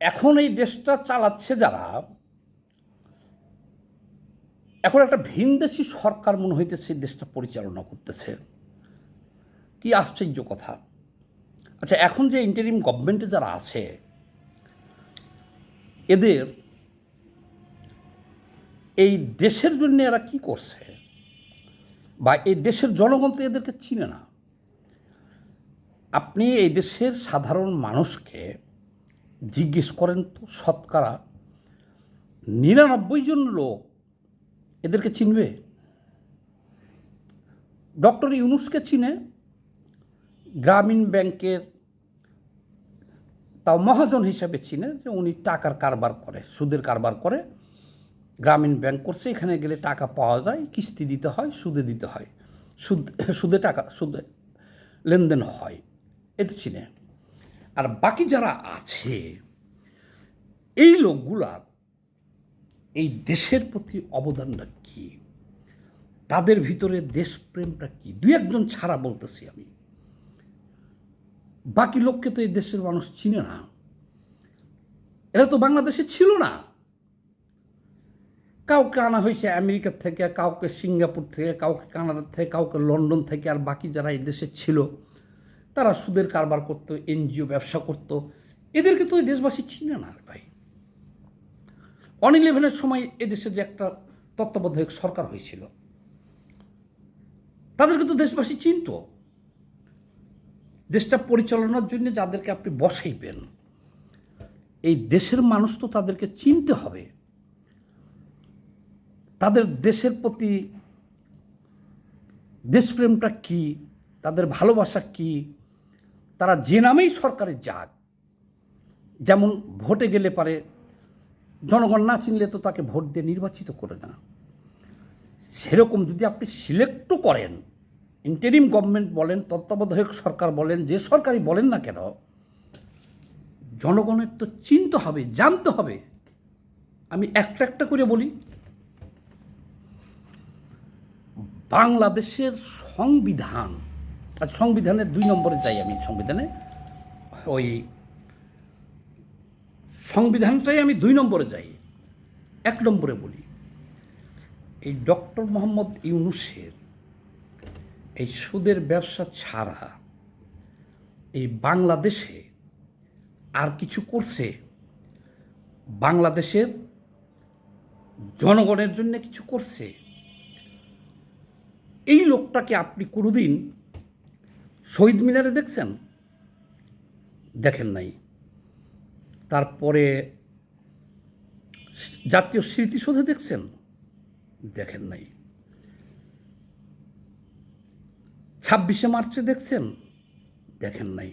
এখন এই দেশটা চালাচ্ছে যারা, এখন একটা ভিনদেশি সরকার মনে হইতেছে দেশটা পরিচালনা করতেছে। কি আশ্চর্য কথা। আচ্ছা এখন যে ইন্টারিম গভর্নমেন্টে যারা আছে, এদের এই দেশের জন্য এরা কি করছে? বা এই দেশের জনগণ তো এদেরকে চিনে না। আপনি এই দেশের সাধারণ মানুষকে জিজ্ঞেস করেন তো শতকরা নিরানব্বই জন লোক এদেরকে চিনবে? ডক্টর ইউনুসকে চিনে, গ্রামীণ ব্যাংকের তাও মহাজন হিসাবে চিনে যে উনি টাকার কারবার করে, সুদের কারবার করে। গ্রামীণ ব্যাংক করছে, এখানে গেলে টাকা পাওয়া যায়, কিস্তি দিতে হয়, সুদে দিতে হয়। সুদ, সুদে টাকা, সুদে লেনদেন হয়। এ তো চিনে। আর বাকি যারা আছে, এই লোকগুলার এই দেশের প্রতি অবদানটা কী? তাদের ভিতরে দেশপ্রেমটা কী? দুই একজন ছাড়া বলতেছি আমি। বাকি লোককে তো এই দেশের মানুষ চিনে না। এরা তো বাংলাদেশে ছিল না। কাউকে আনা হয়েছে আমেরিকা থেকে, কাউকে সিঙ্গাপুর থেকে, কাউকে কানাডা থেকে, কাউকে লন্ডন থেকে, আর বাকি যারা এই দেশে ছিল তারা সুদের কারবার করতো, এনজিও ব্যবসা করতো। এদেরকে তো দেশবাসী চিনে না ভাই। অন ইলেভেনের সময় এদেশে যে একটা তত্ত্বাবধায়ক সরকার হয়েছিল, তাদেরকে তো দেশবাসী চিনত। দেশটা পরিচালনার জন্য যাদেরকে আপনি বসাইবেন, এই দেশের মানুষ তো তাদেরকে চিনতে হবে। তাদের দেশের প্রতি দেশপ্রেমটা কি, তাদের ভালোবাসা কি তারা যে নামেই সরকারে যাক, যেমন ভোটে গেলে পারে, জনগণ না চিনলে তো তাকে ভোট দিয়ে নির্বাচিত করে না। সেরকম যদি আপনি সিলেক্টও করেন ইন্টারিম গভর্নমেন্ট বলেন, তত্ত্বাবধায়ক সরকার বলেন, যে সরকারই বলেন না কেন, জনগণের তো চিনতে হবে, জানতে হবে। আমি একটা একটা করে বলি। বাংলাদেশের সংবিধান আর সংবিধানের দুই নম্বরে যাই আমি, সংবিধানে। ওই সংবিধানটাই আমি দুই নম্বরে যাই, এক নম্বরে বলি। এই ডক্টর মোহাম্মদ ইউনুসের এই সুদের ব্যবসা ছাড়া এই বাংলাদেশে আর কিছু করছে? বাংলাদেশের জনগণের জন্য কিছু করছে? এই লোকটাকে আপনি কোনোদিন শহীদ মিনারে দেখছেন? দেখেন নাই। তারপরে জাতীয় স্মৃতিসৌধে দেখছেন? দেখেন নাই। ছাব্বিশে মার্চে দেখছেন? দেখেন নাই।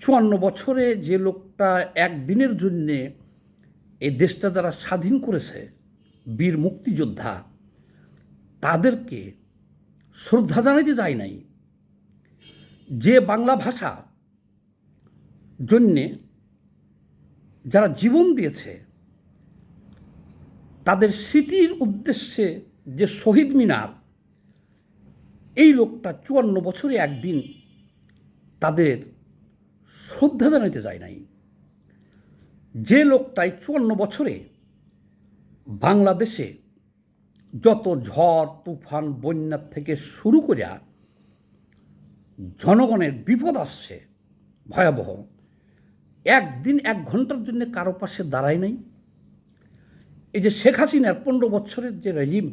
চুয়ান্ন বছরে যে লোকটা একদিনের জন্যে এই দেশটা যারা স্বাধীন করেছে, বীর মুক্তিযোদ্ধা, তাদেরকে শ্রদ্ধা জানাইতে যায় নাই। যে বাংলা ভাষা জন্যে যারা জীবন দিয়েছে, তাদের স্মৃতির উদ্দেশ্যে যে শহীদ মিনার, এই লোকটা চুয়ান্ন বছরে একদিন তাদের শ্রদ্ধা জানাইতে যায় নাই। যে লোকটাই চুয়ান্ন বছরে বাংলাদেশে যত ঝড়, তুফান বন্যার থেকে শুরু করিয়া জনগণের বিপদ আসছে, ভয়াবহ। একদিন, এক ঘণ্টার জন্য কারও পাশে দাঁড়ায় নাই। এই যে শেখ হাসিনার পনেরো বছরের যে রেজিম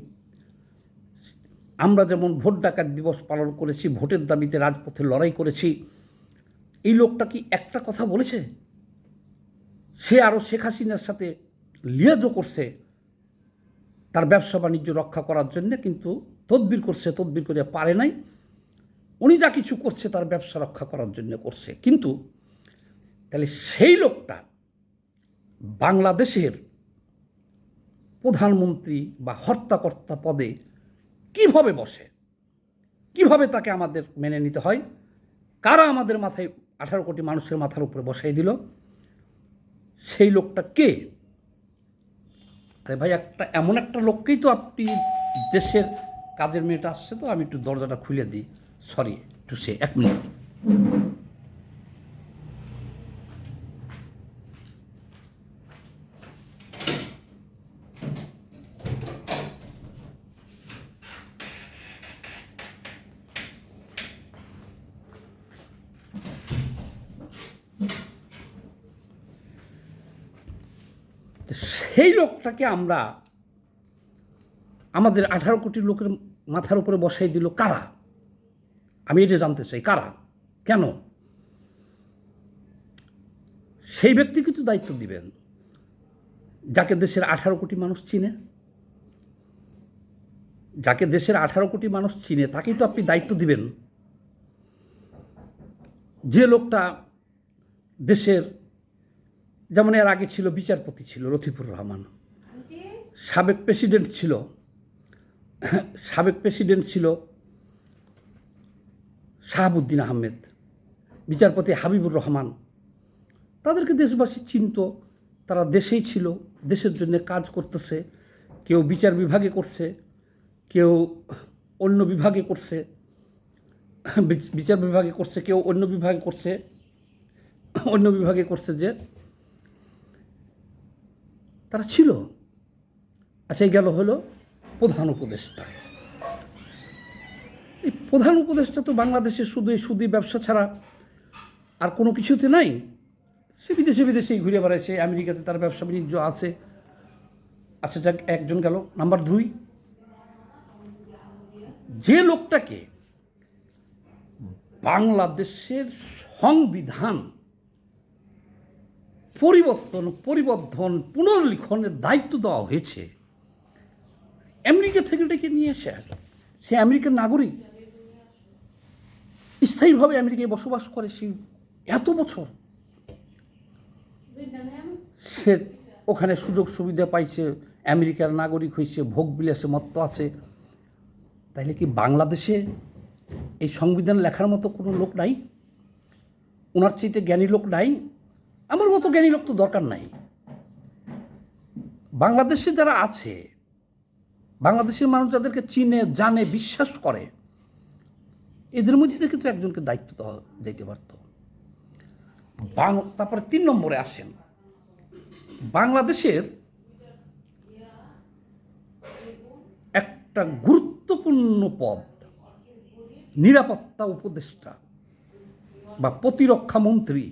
আমরা যেমন ভোট ডাকাত দিবস পালন করেছি, ভোটের দাবিতে রাজপথে লড়াই করেছি, এই লোকটা কি একটা কথা বলেছে? সে আরও শেখ হাসিনার সাথে লিয়াজও করছে, তার ব্যবসা বাণিজ্য রক্ষা করার জন্য, কিন্তু তদবির করছে, তদবির করে পারে নাই। উনি যা কিছু করছে তার ব্যবসা রক্ষা করার জন্য করছে। কিন্তু তাহলে সেই লোকটা বাংলাদেশের প্রধানমন্ত্রী বা হর্তাকর্তা পদে কীভাবে বসে? কীভাবে তাকে আমাদের মেনে নিতে হয়? কারা আমাদের মাথায় আঠারো কোটি মানুষের মাথার উপরে বসাই দিল? সেই লোকটা কে? আরে ভাই, একটা এমন একটা লোককেই তো আপনি দেশের কাজের মেয়েটা আসছে তো, আমি একটু দরজাটা খুলে দিই। সরি টু সে এক মিনিট। সেই লোকটাকে আমরা আমাদের আঠারো কোটি লোকের মাথার উপরে বসাই দিল কারা? আমি এটা জানতে চাই। কারা? কেন? সেই ব্যক্তিকে তো দায়িত্ব দিবেন। যাকে দেশের আঠারো কোটি মানুষ চিনে, যাকে দেশের আঠারো কোটি মানুষ চিনে, তাকেই তো আপনি দায়িত্ব দিবেন। যে লোকটা দেশের, যেমন এর আগে ছিল বিচারপতি ছিল লতিফুর রহমান। সাবেক প্রেসিডেন্ট ছিল। সাবেক প্রেসিডেন্ট ছিল শাহাবুদ্দিন আহমেদ, বিচারপতি হাবিবুর রহমান। তাদেরকে দেশবাসী চিনত, তারা দেশেই ছিল, দেশের জন্য কাজ করতেছে, কেউ বিচার বিভাগে করছে, কেউ অন্য বিভাগে করছে, বিচার বিভাগে করছে, কেউ অন্য বিভাগে করছে, অন্য বিভাগে করছে যে তারা ছিল। আচ্ছা গেল হলো প্রধান উপদেষ্টা। প্রধান উপদেষ্টা তো বাংলাদেশে শুধু এই সুদী ব্যবসা ছাড়া আর কোনো কিছুতে নাই। সে বিদেশে বিদেশেই ঘুরে বেড়ায়, সে আমেরিকাতে তার ব্যবসা বাণিজ্য আছে। আচ্ছা যাক, একজন গেল, নাম্বার দুই। যে লোকটাকে বাংলাদেশের সংবিধান পরিবর্তন, পরিবর্ধন, পুনর্লিখনের দায়িত্ব দেওয়া হয়েছে, আমেরিকা থেকে ডেকে নিয়ে এসে সে আমেরিকার নাগরিক। স্থায়ীভাবে আমেরিকায় বসবাস করে সে এত বছর। সে ওখানে সুযোগ সুবিধা পাইছে, আমেরিকার নাগরিক হয়েছে ভোগ বিলাসে মত্ত আছে। তাইলে কি বাংলাদেশে এই সংবিধান লেখার মতো কোনো লোক নাই? ওনার চাইতে জ্ঞানী লোক নাই? আমার মতো জ্ঞানী লোক তো দরকার নাই। বাংলাদেশে যারা আছে, বাংলাদেশের মানুষ যাদেরকে চিনে, জানে, বিশ্বাস করে এদের মধ্যে থেকে তো একজনকে দায়িত্ব দেওয়া দিতে পারত। বাং তারপরে তিন নম্বরে আসেন। বাংলাদেশের একটা গুরুত্বপূর্ণ পদ, নিরাপত্তা উপদেষ্টা বা প্রতিরক্ষা মন্ত্রী,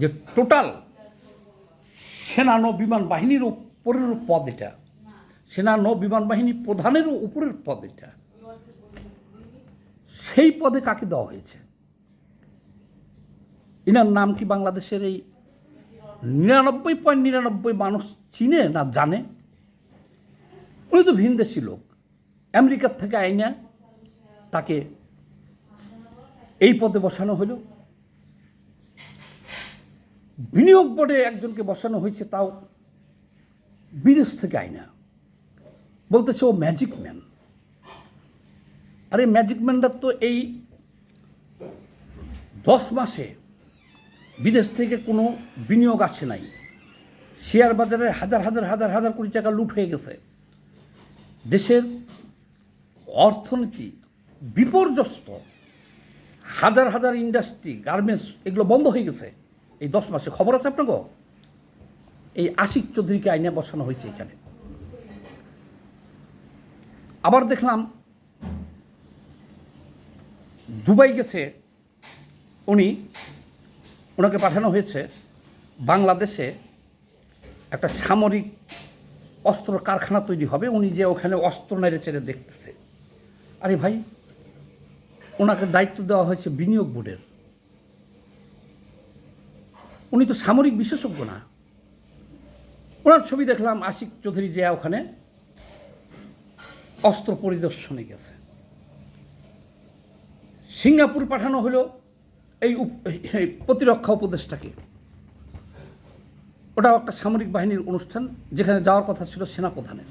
যে টোটাল সেনা নৌ বিমান বাহিনীর উপরের পদ এটা। সেনা নৌ বিমান বাহিনী প্রধানেরও উপরের পদ এটা। সেই পদে কাকে দেওয়া হয়েছে? ইনার নাম কি বাংলাদেশের এই নিরানব্বই পয়েন্ট নিরানব্বই মানুষ চিনে না জানে? উনি তো ভিনদেশি লোক। আমেরিকার থেকে আইনা তাকে এই পদে বসানো হলো। বিনিয়োগ বোর্ডে একজনকে বসানো হয়েছে, তাও বিদেশ থেকে আইনা। বলতেছে ও ম্যাজিক ম্যান। আরে ম্যাজিক ম্যানরা তো এই দশ মাসে বিদেশ থেকে কোনো বিনিয়োগ আসে নাই। শেয়ার বাজারে হাজার হাজার হাজার হাজার কোটি টাকা লুট হয়ে গেছে। দেশের অর্থনীতি বিপর্যস্ত। হাজার হাজার ইন্ডাস্ট্রি গার্মেন্টস এগুলো বন্ধ হয়ে গেছে। এই দশ মাসে খবর আছে আপনাকে এই আশিক চৌধুরীকে আইনে বসানো হয়েছে এখানে। আবার দেখলাম দুবাই গেছে, উনি, ওনাকে পাঠানো হয়েছে বাংলাদেশে একটা সামরিক অস্ত্র কারখানা তৈরি হবে, উনি যে ওখানে অস্ত্র নেড়ে চেড়ে দেখতেছে। আরে ভাই, ওনাকে দায়িত্ব দেওয়া হয়েছে বিনিয়োগ বোর্ডের। উনি তো সামরিক বিশেষজ্ঞ না। ওনার ছবি দেখলাম, আশিক চৌধুরী যে ওখানে অস্ত্র পরিদর্শনে গেছে। সিঙ্গাপুর পাঠানো হলো এই প্রতিরক্ষা উপদেষ্টাকে। ওটাও একটা সামরিক বাহিনীর অনুষ্ঠান, যেখানে যাওয়ার কথা ছিল সেনাপ্রধানের।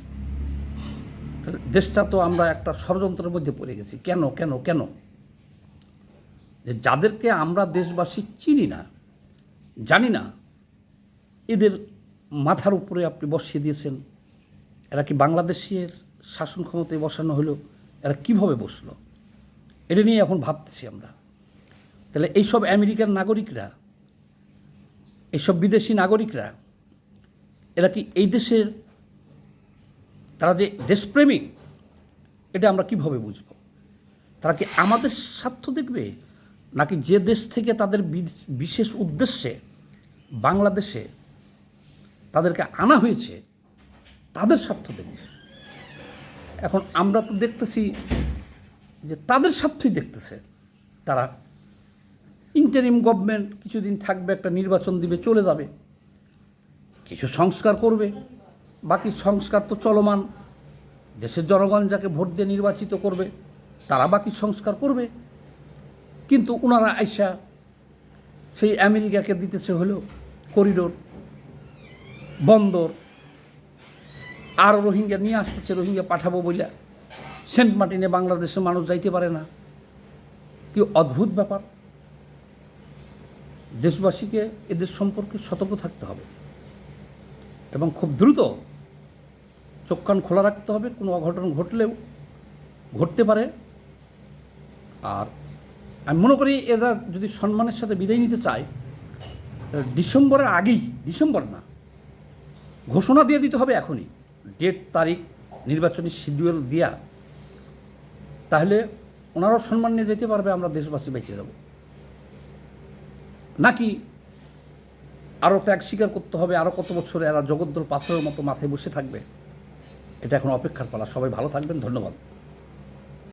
দেশটা তো আমরা একটা ষড়যন্ত্রের মধ্যে পড়ে গেছি। কেন কেন কেন? যে যাদেরকে আমরা দেশবাসী চিনি না, জানি না, এদের মাথার উপরে আপনি বসিয়ে দিয়েছেন, এরা কি বাংলাদেশের শাসন ক্ষমতায় বসানো হলো, এরা কীভাবে বসল? এটা নিয়ে এখন ভাবতেছি আমরা। তাহলে এইসব আমেরিকার নাগরিকরা, এইসব বিদেশি নাগরিকরা, এরা কি এই দেশের, তারা যে দেশপ্রেমিক, এটা আমরা কীভাবে বুঝব? তারা কি আমাদের স্বার্থ দেখবে? নাকি যে দেশ থেকে তাদের বিশেষ উদ্দেশ্যে বাংলাদেশে তাদেরকে আনা হয়েছে, তাদের স্বার্থ দেখবে? এখন আমরা তো দেখতেছি যে তাদের স্বার্থই দেখতেছে। তারা ইন্টারিম গভর্নমেন্ট কিছুদিন থাকবে, একটা নির্বাচন দিবে, চলে যাবে। কিছু সংস্কার করবে। বাকি সংস্কার তো চলমান। দেশের জনগণ যাকে ভোট দিয়ে নির্বাচিত করবে, তারা বাকি সংস্কার করবে। কিন্তু ওনারা আইসা সেই আমেরিকাকে দিতেছে হলো করিডোর, বন্দর। আর রোহিঙ্গা নিয়ে আসতেছে, রোহিঙ্গা পাঠাবো বইলা। সেন্ট মার্টিনে বাংলাদেশের মানুষ যাইতে পারে না। কি অদ্ভুত ব্যাপার। দেশবাসীকে এদের সম্পর্কে সতর্ক থাকতে হবে এবং খুব দ্রুত চোখ কান খোলা রাখতে হবে। কোনো অঘটন ঘটলেও ঘটতে পারে। আর আমি মনে করি এরা যদি সম্মানের সাথে বিদায় নিতে চায় ডিসেম্বরের আগেই, ডিসেম্বর না, ঘোষণা দিয়ে দিতে হবে এখনই। ডেট, তারিখ, নির্বাচনী শিডিউল দিয়া তাহলে ওনারও সম্মান নিয়ে যেতে পারবে, আমরা দেশবাসী বেঁচে যাব। নাকি আরও ত্যাগ স্বীকার করতে হবে আরও কত বছরে এরা জগদ্দল পাথরের মতো মাথায় বসে থাকবে? এটা এখন অপেক্ষার পালা। সবাই ভালো থাকবেন, ধন্যবাদ।